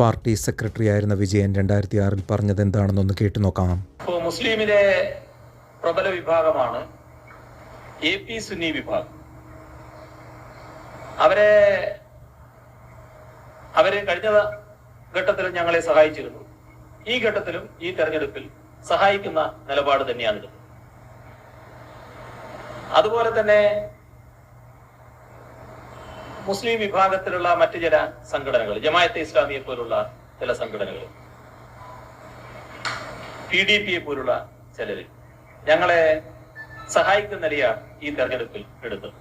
Party secretary ആയിരുന്ന വിജയൻ രണ്ടായിരത്തി ആറിൽ പറഞ്ഞത് എന്താണെന്നൊന്ന് കേട്ടു നോക്കാം. മുസ്ലിമിലെ പ്രബല വിഭാഗമാണ് എ പി സുന്നി വിഭാഗം. അവരെ അവർ കഴിഞ്ഞ ഘട്ടത്തിലും ഞങ്ങളെ സഹായിച്ചിരുന്നു. ഈ ഘട്ടത്തിലും ഈ തെരഞ്ഞെടുപ്പിൽ സഹായിക്കുന്ന നിലപാട് തന്നെയാണിത്. അതുപോലെ തന്നെ മുസ്ലിം വിഭാഗത്തിലുള്ള മറ്റു ചില സംഘടനകൾ ജമായത്തെ ഇസ്ലാമിയെ പോലുള്ള ചില സംഘടനകൾ പി ഡി പിയെ പോലുള്ള ചിലര് ഞങ്ങളെ സഹായിക്കുന്ന നിലയാണ് ഈ തെരഞ്ഞെടുപ്പിൽ എടുത്തത്.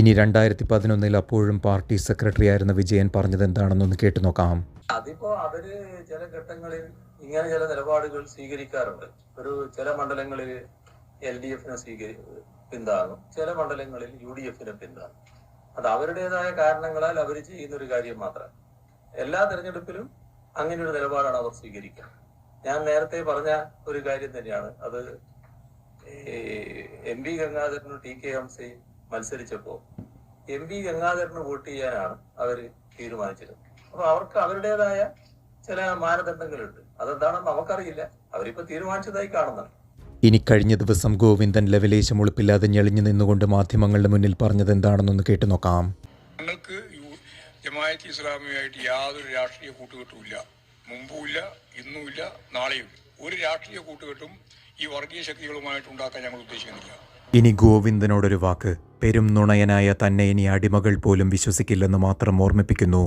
ഇനി രണ്ടായിരത്തി പതിനൊന്നിൽ അപ്പോഴും പാർട്ടി സെക്രട്ടറി ആയിരുന്ന വിജയൻ പറഞ്ഞത് എന്താണെന്നൊന്ന് കേട്ടു നോക്കാം. അതിപ്പോ അവർ ചില ഘട്ടങ്ങളിൽ ഇങ്ങനെ ചില നിലപാടുകൾ സ്വീകരിക്കാറുണ്ട്. ഒരു ചില മണ്ഡലങ്ങളിൽ എൽ ഡി എഫിനെ സ്വീകരി പിന്താങ്ങും ചില മണ്ഡലങ്ങളിൽ യു ഡി എഫിനെ പിന്താങ്ങും അത് അവരുടേതായ കാരണങ്ങളാൽ അവർ ചെയ്യുന്ന ഒരു കാര്യം മാത്രം. എല്ലാ തെരഞ്ഞെടുപ്പിലും അങ്ങനെ ഒരു നിലപാടാണ് അവർ സ്വീകരിക്കുക. ഞാൻ നേരത്തെ പറഞ്ഞ ഒരു കാര്യം തന്നെയാണ്. അത് എം പി ഗംഗാധരനും ടി കെ ഹംസയും മത്സരിച്ചപ്പോ എം പി ഗംഗാധരന് വോട്ട് ചെയ്യാനാണ് അവർ തീരുമാനിച്ചത്. അപ്പൊ അവർക്ക് അവരുടേതായ ചില മാനദണ്ഡങ്ങളുണ്ട്. അതെന്താണെന്ന് നമുക്കറിയില്ല. അവരിപ്പോ തീരുമാനിച്ചതായി കാണുന്നുണ്ട്. ഇനി കഴിഞ്ഞ ദിവസം ഗോവിന്ദൻ ലവലേശം ഒളിപ്പില്ലാതെ ഞെളിഞ്ഞു നിന്നുകൊണ്ട് മാധ്യമങ്ങളുടെ മുന്നിൽ പറഞ്ഞത് എന്താണെന്നൊന്ന് കേട്ടു നോക്കാം. ഞങ്ങൾക്ക് ജമായത്ത് ജമാഅത്ത് ഇസ്ലാമിയുമായിട്ട് യാതൊരു രാഷ്ട്രീയ കൂട്ടുകെട്ടുമില്ല. മുമ്പുമില്ല ഇന്നുമില്ല നാളെയും ഒരു രാഷ്ട്രീയ കൂട്ടുകെട്ടും ഈ വർഗീയ ശക്തികളുമായിട്ട് ഉണ്ടാക്കാൻ ഞങ്ങൾ ഉദ്ദേശിക്കുന്നില്ല. ഇനി ഗോവിന്ദനോടൊരു വാക്ക്. പെരും നുണയനായ തന്നെ ഇനി അടിമകൾ പോലും വിശ്വസിക്കില്ലെന്ന് മാത്രം ഓർമ്മിപ്പിക്കുന്നു.